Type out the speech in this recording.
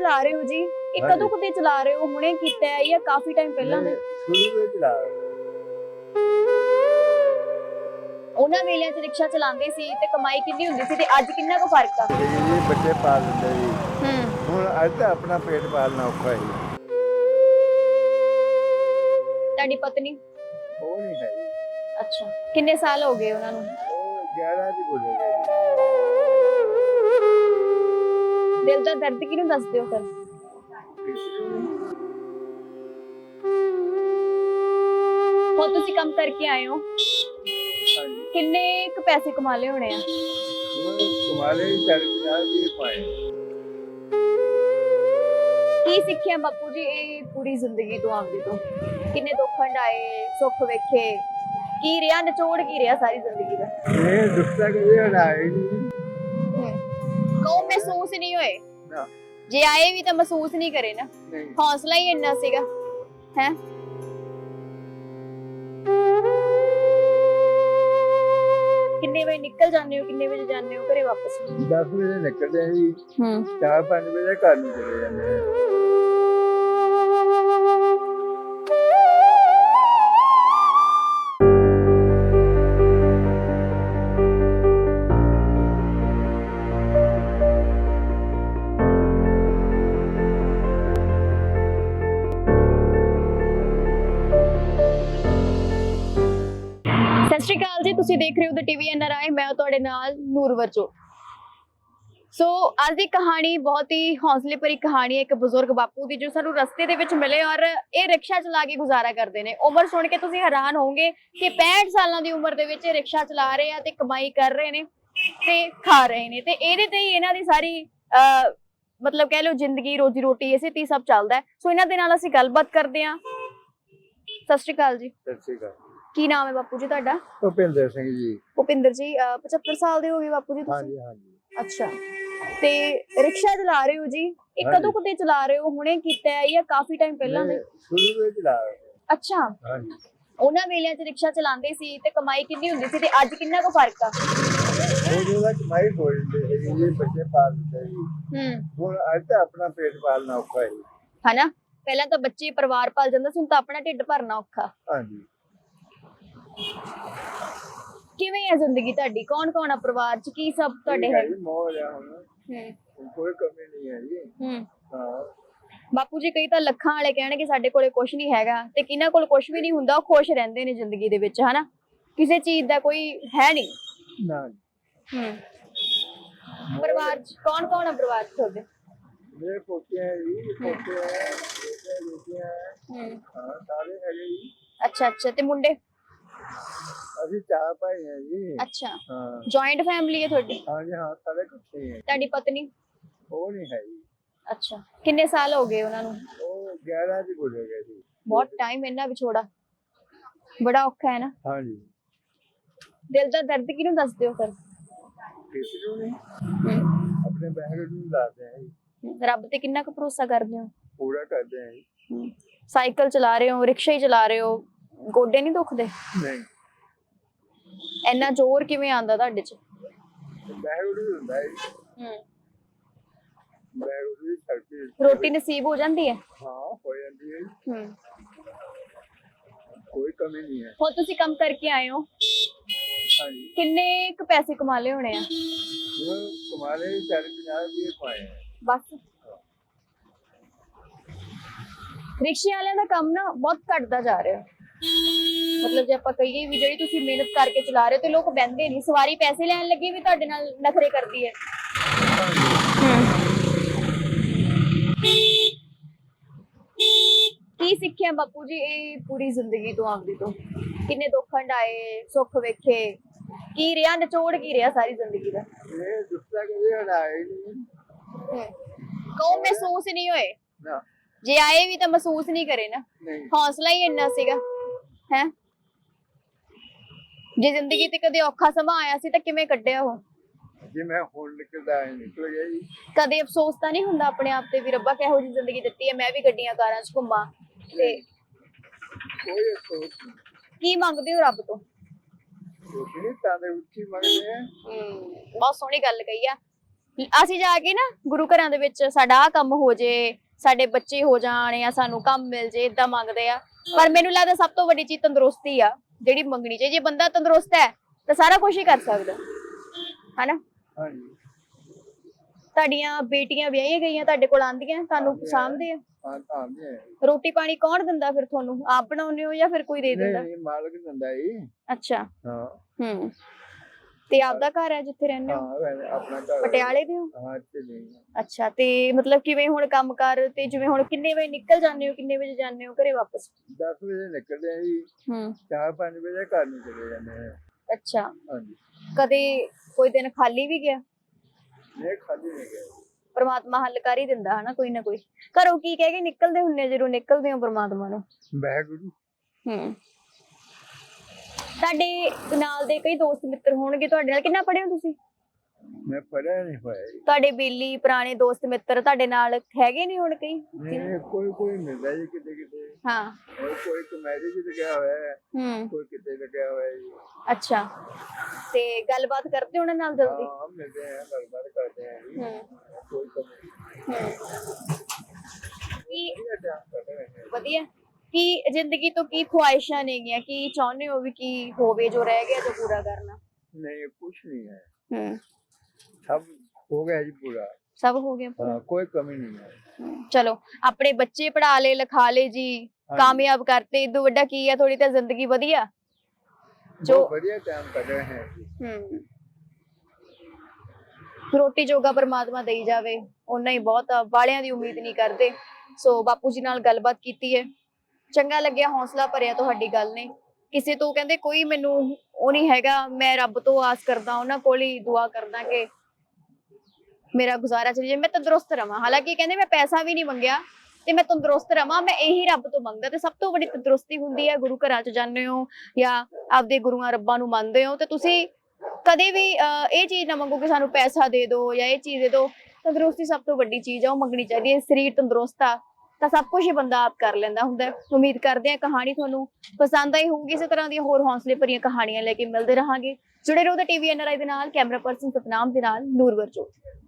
ਚਲਾ ਰਹੇ ਹੋ ਜੀ? ਇਹ। ਕਦੋਂ ਕੁ ਚਲਾ ਰਹੇ ਹੋ? ਹੁਣੇ ਕੀਤਾ ਹੈ ਜਾਂ ਕਾਫੀ ਟਾਈਮ ਪਹਿਲਾਂ ਦੇ? ਸ਼ੁਰੂ ਵਿੱਚ ਲਾ ਉਹਨਾਂ ਵੇਲਿਆਂ 'ਚ ਰਿਕਸ਼ਾ ਚਲਾਉਂਦੇ ਸੀ ਤੇ ਕਮਾਈ ਕਿੰਨੀ ਹੁੰਦੀ ਸੀ ਤੇ ਅੱਜ ਕਿੰਨਾ ਕੁ ਫ਼ਰਕ ਆ? ਇਹ ਬੱਚੇ ਪਾਲ ਦਿੰਦੇ ਜੀ ਹੂੰ। ਹੁਣ ਅੱਜ ਤਾਂ ਆਪਣਾ ਪੇਟ ਪਾਲਣਾ ਔਖਾ ਹੀ ਤੁਹਾਡੀ ਪਤਨੀ? ਉਹ ਨਹੀਂ ਹੈ। ਜੀ। ਅੱਛਾ। ਕਿੰਨੇ ਸਾਲ ਹੋ ਗਏ ਉਹਨਾਂ ਨੂੰ? ਉਹ 11 ਦੀ ਗੁਜ਼ਰ ਗਏ ਦਿਲ ਦਾ ਦਰਦ ਕਿਹਨੂੰ ਦੱਸਦੇ ਹੋ ਫਿਰ। ਹੁਣ ਤੁਸੀਂ ਕੰਮ ਕਰਕੇ ਆਏ ਹੋ। ਹਾਂਜੀ। ਕਿੰਨੇ ਕੁ ਪੈਸੇ ਕਮਾ ਲਏ ਹੋਣੇ ਆ? ਚੱਲ ਪਿਆ ਵੀ ਪਾਏ। ਕੀ ਸਿੱਖਿਆ ਬਾਪੂ ਜੀ ਇਹ ਪੂਰੀ ਜ਼ਿੰਦਗੀ ਤੋਂ ਆਪਦੀ ਤੋਂ? ਕਿੰਨੇ ਦੁੱਖ ਹੰਡਾਏ ਸੁੱਖ ਵੇਖੇ। ਕੀ ਰਿਹਾ ਨਿਚੋੜ ਕੀ ਰਿਹਾ ਸਾਰੀ ਜ਼ਿੰਦਗੀ ਦਾ? ਇਹ ਦੁੱਖਦਾ ਕਿ ਇਹ ਹਟਾਏ ਨਹੀਂ ਕੋ ਮਹਿਸੂਸ ਨਹੀਂ ਹੋਏ। ਜੇ ਆਏ ਵੀ ਤਾਂ ਮਹਿਸੂਸ ਨਹੀਂ ਕਰੇ ਨਾ। ਨਹੀਂ। ਹੌਸਲਾ ਹੀ ਇੰਨਾ ਸੀਗਾ ਹੈ? ਕਿੰਨੇ ਵਜੇ ਨਿਕਲ ਜਾਂਦੇ ਹੋ ਕਿੰਨੇ ਵਜੇ ਜਾਂਦੇ ਹੋ ਘਰੇ ਵਾਪਸ? 10 ਵਜੇ ਨਿਕਲਦੇ ਆ ਜੀ। ਹੂੰ। 4-5 ਵਜੇ ਘਰ ਨੂੰ ਚਲੇ ਜਾਂਦੇ ਆ। ਤੁਸੀਂ ਦੇਖ ਰਹੇ ਹੋ ਦ ਟੀਵੀ ਐਨਆਰਆਈ ਮੈਂ ਤੁਹਾਡੇ ਨਾਲ ਨੂਰ ਵਰਜੋ ਸੋ ਅੱਜ ਦੀ ਕਹਾਣੀ ਬਹੁਤ ਹੀ ਹੌਸਲੇ ਭਰੀ ਕਹਾਣੀ ਹੈ ਇੱਕ ਬਜ਼ੁਰਗ ਬਾਪੂ ਦੀ ਜੋ ਸਾਨੂੰ ਰਸਤੇ ਦੇ ਵਿੱਚ ਮਿਲੇ ਔਰ ਇਹ ਰਿਕਸ਼ਾ ਚਲਾ ਕੇ ਗੁਜ਼ਾਰਾ ਕਰਦੇ ਨੇ। ਉਮਰ ਸੁਣ ਕੇ ਤੁਸੀਂ ਹੈਰਾਨ ਹੋਵੋਗੇ ਕਿ 65 ਸਾਲਾਂ ਦੀ ਉਮਰ ਦੇ ਵਿੱਚ ਇਹ ਰਿਕਸ਼ਾ ਚਲਾ ਰਹੇ ਆ ਤੇ ਕਮਾਈ ਕਰ ਰਹੇ ਨੇ ਤੇ ਖਾ ਰਹੇ ਨੇ। ਤੇ ਇਹਦੇ ਤੇ ਹੀ ਇਹਨਾਂ ਦੀ ਸਾਰੀ ਅਹ, ਮਤਲਬ ਕਹਿ ਲਓ ਜ਼ਿੰਦਗੀ ਰੋਜੀ ਰੋਟੀ ਇਸੇ ਤੇ ਸਭ ਚੱਲਦਾ ਸੋ ਇਹਨਾਂ ਦੇ ਨਾਲ ਅਸੀਂ ਗੱਲਬਾਤ ਕਰਦੇ ਹਾਂ। ਸਤਿ ਸ਼੍ਰੀ ਅਕਾਲ ਜੀ। ਸਤਿ ਸ਼੍ਰੀ ਅਕਾਲ। ਕੀ ਨਾਮ ਹੈ ਬਾਪੂ ਜੀ ਤੁਹਾਡਾ? ਭੁਪਿੰਦਰ ਸਿੰਘ ਜੀ। ਭੁਪਿੰਦਰ ਜੀ ਅਹ 75 ਸਾਲ ਦੇ ਹੋ ਗਏ ਬਾਪੂ ਜੀ ਤੁਸੀਂ? ਹਾਂਜੀ ਹਾਂਜੀ। ਅੱਛਾ। ਤੇ ਰਿਕਸ਼ਾ ਚਲਾ ਰਹੇ ਹੋ ਜੀ? ਇਹ ਹਾਂਜੀ। ਕਦੋਂ ਕੁ ਚਲਾ ਰਹੇ ਹੋ? ਹੁਣੇ ਕੀਤਾ ਹੈ ਜਾਂ ਕਾਫੀ ਟਾਈਮ ਪਹਿਲਾਂ ਦੇ ਇਹ ਸ਼ੁਰੂ ਵਿੱਚ ਲਾ ਅੱਛਾ। ਹਾਂਜੀ। ਉਹਨਾਂ ਵੇਲਿਆਂ 'ਚ ਰਿਕਸ਼ਾ ਚਲਾਉਂਦੇ ਸੀ ਤੇ ਕਮਾਈ ਕਿੰਨੀ ਹੁੰਦੀ ਸੀ ਤੇ ਅੱਜ ਕਿੰਨਾ ਕੁ ਫ਼ਰਕ ਆ? ਉਹ ਜਿਹੜਾ ਕਮਾਈ ਹੋ ਜਾਂਦੇ ਹੈ ਜੀ ਬੱਚੇ ਪਾਲ ਦਿੰਦੇ ਜੀ। ਹੂੰ। ਹੁਣ ਅੱਜ ਤਾਂ ਆਪਣਾ ਪੇਟ ਪਾਲਣਾ ਔਖਾ ਹੀ ਹਨਾ? ਪਹਿਲਾਂ ਤਾਂ ਬੱਚੇ ਪਰਿਵਾਰ ਪਾਲ ਜਾਂਦਾ ਸੀ ਹੁਣ ਤਾਂ ਆਪਣਾ ਢਿੱਡ ਭਰਨਾ ਔਖਾ। ਹਾਂਜੀ। ਕਿਵੇਂ ਹੈ ਜ਼ਿੰਦਗੀ ਤੁਹਾਡੀ? ਕੌਣ ਕੌਣ ਆ ਪਰਿਵਾਰ 'ਚ? ਕੀ ਸਭ ਤੁਹਾਡੇ ਹੈ ਹੈ ਜੀ ਮੌਜ ਆ ਹੁਣ। ਹੂੰ। ਹੁਣ ਕੋਈ ਕਮੀ ਨਹੀਂ ਹੈ ਜੀ। ਹੂੰ। ਹਾਂ। ਬਾਪੂ ਜੀ ਕਈ ਤਾਂ ਲੱਖਾਂ ਵਾਲੇ ਕਹਿਣਗੇ ਸਾਡੇ ਕੋਲੇ ਕੁਝ ਨਹੀਂ ਹੈਗਾ ਤੇ ਕਿਹਨਾਂ ਕੋਲ ਕੁਝ ਵੀ ਨਹੀਂ ਹੁੰਦਾ ਉਹ ਖੁਸ਼ ਰਹਿੰਦੇ ਨੇ ਜ਼ਿੰਦਗੀ ਦੇ ਵਿੱਚ ਹਨਾ? ਕਿਸੇ ਚੀਜ਼ ਦਾ ਕੋਈ ਹੈ ਨਹੀਂ। ਨਾ ਹੂੰ। ਪਰਿਵਾਰ ਚ ਕੌਣ ਕੌਣ ਹੈ ਪਰਿਵਾਰ ਚ ਤੁਹਾਡੇ? ਮੇਰੇ ਪੋਤੇ ਹੈ ਜੀ ਪੋਤੇ ਹੈ ਬੇਟੇ ਬੇਟੀਆਂ ਹੈ। ਹੂੰ। ਹਾਂ ਸਾਰੇ ਹੈਗੇ ਜੀ। ਅੱਛਾ ਅੱਛਾ ਤੇ ਮੁੰਡੇ? ਅਸੀਂ ਚਾਰ ਭਾਈ ਹੈ ਜੀ। ਅੱਛਾ। ਹਾਂ। ਜੁਆਇੰਟ ਫੈਮਿਲੀ ਹੈ ਤੁਹਾਡੀ? ਹਾਂਜੀ ਹਾਂ ਸਾਰੇ ਇਕੱਠੇ ਹੈ ਤੁਹਾਡੀ ਪਤਨੀ? ਉਹ ਨਹੀਂ ਹੈ ਜੀ। ਅੱਛਾ। ਕਿੰਨੇ ਸਾਲ ਹੋ ਗਏ ਉਹਨਾਂ ਨੂੰ? ਉਹ 11 ਦੀ ਗੁਜ਼ਰ ਗਏ ਜੀ। ਬਹੁਤ ਟਾਈਮ ਇੰਨਾ ਵਿਛੋੜਾ। ਬੜਾ ਔਖਾ ਹੈ ਨਾ। ਹਾਂਜੀ। ਦਿਲ ਦਾ ਦਰਦ ਕਿਹਨੂੰ ਦੱਸਦੇ ਹੋ ਫਿਰ? ਕਿਸੇ ਨੂੰ ਨਹੀਂ। ਹੂੰ। ਆਪਣੇ ਬਹਿਰ ਨੂੰ ਲਾਦੇ ਹੈ ਜੀ। ਰੱਬ ਤੇ ਕਿੰਨਾ ਕੁ ਭਰੋਸਾ ਕਰਦੇ ਹੋ? ਪੂਰਾ ਕਰਦੇ ਜੀ। ਸਾਈਕਲ ਚਲਾ ਰਹੇ ਹੋ ਰਿਕਸ਼ਾ ਹੀ ਚਲਾ ਰਹੇ ਹੋ। ਗੋਡੇ ਨਹੀਂ ਦੁਖਦੇ? ਨਹੀਂ। ਇੰਨਾ ਜ਼ੋਰ ਕਿਵੇਂ ਆਂਦਾ ਤੁਹਾਡੇ ਚ? ਹੁੰਦਾ ਹੈ। ਹੂੰ ਛੱਡਦੀ ਰੋਟੀ ਨਸੀਬ ਹੋ ਜਾਂਦੀ ਹੈ? ਹਾਂ ਹੋ ਜਾਂਦੀ ਹੈ। ਹੂੰ। ਕੋਈ ਕਮੀ ਨਹੀਂ ਹੈ। ਹੁਣ ਤੁਸੀਂ ਕੰਮ ਕਰਕੇ ਆਏ ਹੋ। ਹਾਂਜੀ। ਕਿੰਨੇ ਕੁ ਪੈਸੇ ਕਮਾ ਲਏ ਹੋਣੇ ਆ? ਕਮਾਲੇ ਚਾਰ ਪੰਜਾਹ ਵੀ ਪਾਏ ਹੈ ਬਸ। ਰਿਕਸ਼ੇ ਵਾਲਿਆਂ ਦਾ ਕੰਮ ਨਾ ਬਹੁਤ ਘਟਦਾ ਜਾ ਰਿਹਾ। ਮਤਲਬ ਜੇ ਆਪਾਂ ਕਹੀਏ ਵੀ ਜਿਹੜੀ ਤੁਸੀਂ ਮਿਹਨਤ ਕਰਕੇ ਚਲਾ ਰਹੇ ਹੋ ਤੇ ਲੋਕ ਬਹਿੰਦੇ ਨਹੀਂ ਸਵਾਰੀ ਪੈਸੇ ਲੈਣ ਲੱਗੇ ਵੀ ਤੁਹਾਡੇ ਨਾਲ ਨਖਰੇ ਕਰਦੀ ਹੈ। ਕੀ ਸਿੱਖਿਆ ਬਾਪੂ ਜੀ ਇਹ ਪੂਰੀ ਜ਼ਿੰਦਗੀ ਤੋਂ ਆਪਦੀ ਤੋਂ? ਕਿੰਨੇ ਦੁੱਖ ਹੰਡਾਏ ਸੁੱਖ ਵੇਖੇ ਕੀ ਰਿਹਾ ਨਿਚੋੜ ਕੀ ਰਿਹਾ ਸਾਰੀ ਜ਼ਿੰਦਗੀ ਦਾ? ਇਹ ਕਿ ਇਹ ਹਟਾਏ ਨਹੀਂ ਕੋ ਮਹਿਸੂਸ ਨਹੀਂ ਹੋਏ? ਨਾ। ਜੇ ਆਏ ਵੀ ਤਾਂ ਮਹਿਸੂਸ ਨਹੀਂ ਕਰੇ ਨਾ। ਨਹੀਂ। ਹੌਸਲਾ ਹੀ ਇੰਨਾ ਸੀਗਾ। ਹੈ? ਜੇ ਜ਼ਿੰਦਗੀ ਤੇ ਕਦੇ ਔਖਾ ਸਮਾਂ ਆਇਆ ਸੀ ਤਾਂ ਕਿਵੇਂ ਕੱਢਿਆ ਉਹ? ਜੇ ਮੈਂ ਹੁਣ ਨਿਕਲਦਾ ਹੈ ਨਿਕਲ ਗਿਆ ਜੀ। ਕਦੇ ਅਫਸੋਸ ਤਾਂ ਨਹੀਂ ਹੁੰਦਾ ਆਪਣੇ ਆਪ ਤੇ ਵੀ ਰੱਬਾ ਕਿਹੋ ਜਿਹੀ ਜ਼ਿੰਦਗੀ ਦਿੱਤੀ ਹੈ? ਮੈਂ ਵੀ ਗੱਡੀਆਂ ਕਾਰਾਂ 'ਚ ਘੁੰਮਾਂ ਤੇ ਕੋਈ ਅਫਸੋਸ ਨਹੀਂ। ਕੀ ਮੰਗਦੇ ਹੋ ਰੱਬ ਤੋਂ? ਰੋਟੀ ਨਹੀਂ ਤਾਂ ਦੇ ਉੱਚੀ ਮੰਗਦੇ ਆ। ਹਮ, ਬਹੁਤ ਸੋਹਣੀ ਗੱਲ ਕਹੀ ਆ। ਅਸੀਂ ਜਾ ਕੇ ਨਾ ਗੁਰੂ ਘਰਾਂ ਦੇ ਵਿੱਚ ਸਾਡਾ ਆਹ ਕੰਮ ਹੋ ਜੇ ਸਾਡੇ ਬੱਚੇ ਹੋ ਜਾਣ ਜਾਂ ਸਾਨੂੰ ਕੰਮ ਮਿਲ ਜੇ ਇਦਾਂ ਮੰਗਦੇ ਆ। ਪਰ ਮੈਨੂੰ ਲੱਗਦਾ ਸਭ ਤੋਂ ਵੱਡੀ ਚੀਜ਼ ਤੰਦਰੁਸਤੀ ਆ ਜਿਹੜੀ ਮੰਗਣੀ ਚਾਹੀਦੀ ਜੇ ਬੰਦਾ ਤੰਦਰੁਸਤ ਹੈ ਤਾਂ ਸਾਰਾ ਕੁਝ ਹੀ ਕਰ ਸਕਦਾ। ਹਨਾ? ਹਾਂਜੀ। ਤੁਹਾਡੀਆਂ ਬੇਟੀਆਂ ਵਿਆਹੀਆਂ ਗਈਆਂ ਤੁਹਾਡੇ ਕੋਲ ਆਂਦੀਆਂ ਤੁਹਾਨੂੰ ਸਾਂਭਦੇ ਆ? ਹਾਂ ਤਾਂ ਆ। ਰੋਟੀ ਪਾਣੀ ਕੌਣ ਦਿੰਦਾ ਫਿਰ ਤੁਹਾਨੂੰ? ਆਪ ਬਣਾਉਂਦੇ ਹੋ ਜਾਂ ਫਿਰ ਕੋਈ ਦੇ ਦਿੰਦਾ? ਨਹੀਂ ਮਾਲਕ ਦਿੰਦਾ ਜੀ। ਅੱਛਾ। ਹਾਂ। ਹੂੰ। ਤੇ ਆਪਦਾ ਘਰ ਹੈ ਜਿੱਥੇ ਰਹਿੰਦੇ ਹੋ? ਹਾਂ ਵੈਸੇ ਆਪਣਾ ਘਰ ਪਟਿਆਲੇ ਦੇ ਹੋ? ਹਾਂ ਇੱਥੇ ਨਹੀਂ ਅੱਛਾ ਤੇ ਮਤਲਬ ਕਿਵੇਂ ਹੁਣ ਕੰਮ ਕਰ ਤੇ ਜਿਵੇਂ ਹੁਣ ਕਿੰਨੇ ਵਜੇ ਨਿਕਲ ਜਾਂਦੇ ਹੋ ਕਿੰਨੇ ਵਜੇ ਜਾਂਦੇ ਹੋ ਘਰੇ ਵਾਪਸ? 10 ਵਜੇ ਨਿਕਲਦੇ ਆ ਜੀ। ਹੂੰ। 4-5 ਵਜੇ ਘਰ ਨੂੰ ਚਲੇ ਜਾਂਦੇ ਆ। ਅੱਛਾ। ਹਾਂਜੀ। ਕਦੇ ਕੋਈ ਦਿਨ ਖਾਲੀ ਵੀ ਗਿਆ? ਨਹੀਂ ਖਾਲੀ ਨਹੀਂ ਗਏ ਪ੍ਰਮਾਤਮਾ ਹੱਲ ਕਰ ਹੀ ਦਿੰਦਾ ਹਨਾ ਕੋਈ ਨਾ ਕੋਈ। ਘਰੋਂ ਕੀ ਕਹਿ ਕੇ ਨਿਕਲਦੇ ਹੁੰਨੇ ਜਦੋਂ ਨਿਕਲਦੇ ਹੋ ਪ੍ਰਮਾਤਮਾ ਨੂੰ? ਵਾਹਿਗੁਰੂ। ਹੂੰ। ਤੁਹਾਡੇ ਨਾਲ ਦੇ ਕਈ ਦੋਸਤ ਮਿੱਤਰ ਹੋਣਗੇ ਤੁਹਾਡੇ ਨਾਲ। ਕਿੰਨਾ ਪੜ੍ਹੇ ਹੋ ਤੁਸੀਂ? ਮੈਂ ਪੜਿਆ ਨਹੀਂ ਹੋਇਆ ਜੀ ਤੁਹਾਡੇ ਬੇਲੀ ਪੁਰਾਣੇ ਦੋਸਤ ਮਿੱਤਰ ਤੁਹਾਡੇ ਨਾਲ ਹੈਗੇ ਨਹੀਂ ਹੁਣ ਕਈ? ਨਹੀਂ ਕੋਈ ਕੋਈ ਮਿਲਦਾ ਜੀ ਕਿਤੇ ਕਿਤੇ। ਹਾਂ। ਹੋਰ ਕੋਈ ਕਮੈਰੀ ਚ ਲੱਗਿਆ ਹੋਇਆ ਹੈ। ਹੂੰ। ਕੋਈ ਕਿਤੇ ਲੱਗਿਆ ਹੋਇਆ ਹੈ ਜੀ। ਅੱਛਾ। ਤੇ ਗੱਲਬਾਤ ਕਰਦੇ ਹੋ ਉਹਨਾਂ ਨਾਲ ਜਲਦੀ? ਹਾਂ ਮਿਲਦੇ ਆ ਗੱਲਬਾਤ ਕਰਦੇ ਆ ਜੀ। ਹੂੰ। ਕੋਈ ਕਮੀ ਹੂੰ। ਕੀ ਵਧੀਆ। ਕੀ ਜ਼ਿੰਦਗੀ ਤੋਂ ਕੀ ਖੁਆਇਸ਼ਾਂ ਨੇਗੀਆਂ ਕੀ ਚਾਹੁੰਦੇ ਹੋ ਵੀ ਕੀ ਹੋਵੇ ਜੋ ਰਹਿ ਗਿਆ ਜੋ ਪੂਰਾ ਕਰਨਾ? ਨਹੀਂ ਕੁਝ ਨਹੀਂ ਹੈ। ਹੂੰ। ਸਭ ਹੋ ਗਿਆ ਜੀ ਪੂਰਾ। ਸਭ ਹੋ ਗਿਆ ਹਾਂ ਕੋਈ ਕਮੀ ਨਹੀਂ ਹੈ। ਹਮ, ਚਲੋ ਆਪਣੇ ਬੱਚੇ ਪੜਾ ਲੇ ਲਿਖਾ ਲੇ ਜੀ ਕਾਮਯਾਬ ਕਰਤੇ ਇਦੋਂ ਵੱਡਾ ਕੀ ਆ ਥੋੜੀ ਤਾਂ ਜ਼ਿੰਦਗੀ ਵਧੀਆ। ਜੋ ਜੋ ਵਧੀਆ ਟਾਈਮ ਕੱਢ ਰਹੇ ਹਾਂ ਜੀ। ਹਮ ਰੋਟੀ ਜੋਗਾ ਪਰਮਾਤਮਾ ਦੇਈ ਜਾਵੇ ਉਹਨਾਂ ਹੀ ਬਹੁਤ ਆ ਵਾਲਿਆਂ ਦੀ ਉਮੀਦ ਨਹੀਂ ਕਰਦੇ। ਸੋ ਬਾਪੂ ਜੀ ਨਾਲ ਗੱਲਬਾਤ ਕੀਤੀ ਹੈ। ਚੰਗਾ ਲੱਗਿਆ ਹੌਸਲਾ ਭਰਿਆ ਤੁਹਾਡੀ ਗੱਲ ਨੇ। ਕਿਸੇ ਤੋਂ ਕਹਿੰਦੇ ਕੋਈ ਮੈਨੂੰ ਉਹ ਨਹੀਂ ਹੈਗਾ ਮੈਂ ਰੱਬ ਤੋਂ ਆਸ ਕਰਦਾ ਉਹਨਾਂ ਕੋਲ ਹੀ ਦੁਆ ਕਰਦਾ ਕਿ ਮੇਰਾ ਗੁਜ਼ਾਰਾ ਚੱਲੇ ਮੈਂ ਤੰਦਰੁਸਤ ਰਵਾਂ। ਹਾਲਾਂਕਿ ਕਹਿੰਦੇ ਮੈਂ ਪੈਸਾ ਵੀ ਨਹੀਂ ਮੰਗਿਆ ਤੇ ਮੈਂ ਤੰਦਰੁਸਤ ਰਵਾਂ ਮੈਂ ਇਹੀ ਰੱਬ ਤੋਂ ਮੰਗਦਾ ਤੇ ਸਭ ਤੋਂ ਵੱਡੀ ਤੰਦਰੁਸਤੀ ਹੁੰਦੀ ਹੈ ਗੁਰੂ ਘਰਾਂ 'ਚ ਜਾਂਦੇ ਹੋ ਜਾਂ ਆਪਦੇ ਗੁਰੂਆਂ ਰੱਬਾਂ ਨੂੰ ਮੰਨਦੇ ਹੋ ਤੇ ਤੁਸੀਂ ਕਦੇ ਵੀ ਅਹ, ਇਹ ਚੀਜ਼ ਨਾ ਮੰਗੋ ਕਿ ਸਾਨੂੰ ਪੈਸਾ ਦੇ ਦਿਓ ਜਾਂ ਇਹ ਚੀਜ਼ ਦੇ ਦਿਓ। ਤੰਦਰੁਸਤੀ ਸਭ ਤੋਂ ਵੱਡੀ ਚੀਜ਼ ਆ ਉਹ ਮੰਗਣੀ ਚਾਹੀਦੀ ਹੈ। ਸਰੀਰ ਤੰਦਰੁਸਤ ਆ ਤਾਂ ਸਭ ਕੁਝ ਹੀ ਬੰਦਾ ਆਪ ਕਰ ਲੈਂਦਾ ਹੁੰਦਾ ਉਮੀਦ ਕਰਦੇ ਹਾਂ ਕਹਾਣੀ ਤੁਹਾਨੂੰ ਪਸੰਦ ਆਈ ਹੋਊਗੀ। ਇਸੇ ਤਰ੍ਹਾਂ ਦੀਆਂ ਹੋਰ ਹੌਸਲੇ ਭਰੀਆਂ ਕਹਾਣੀਆਂ ਲੈ ਕੇ ਮਿਲਦੇ ਰਹਾਂਗੇ। ਜੁੜੇ ਰਹੋ ਤਾਂ ਟੀਵੀ ਐਨਆਰਆਈ ਦੇ ਨਾਲ, ਕੈਮਰਾ ਪਰਸਨ ਸਤਨਾਮ ਦੇ ਨਾਲ ਨੂਰਵਰਜੋਤ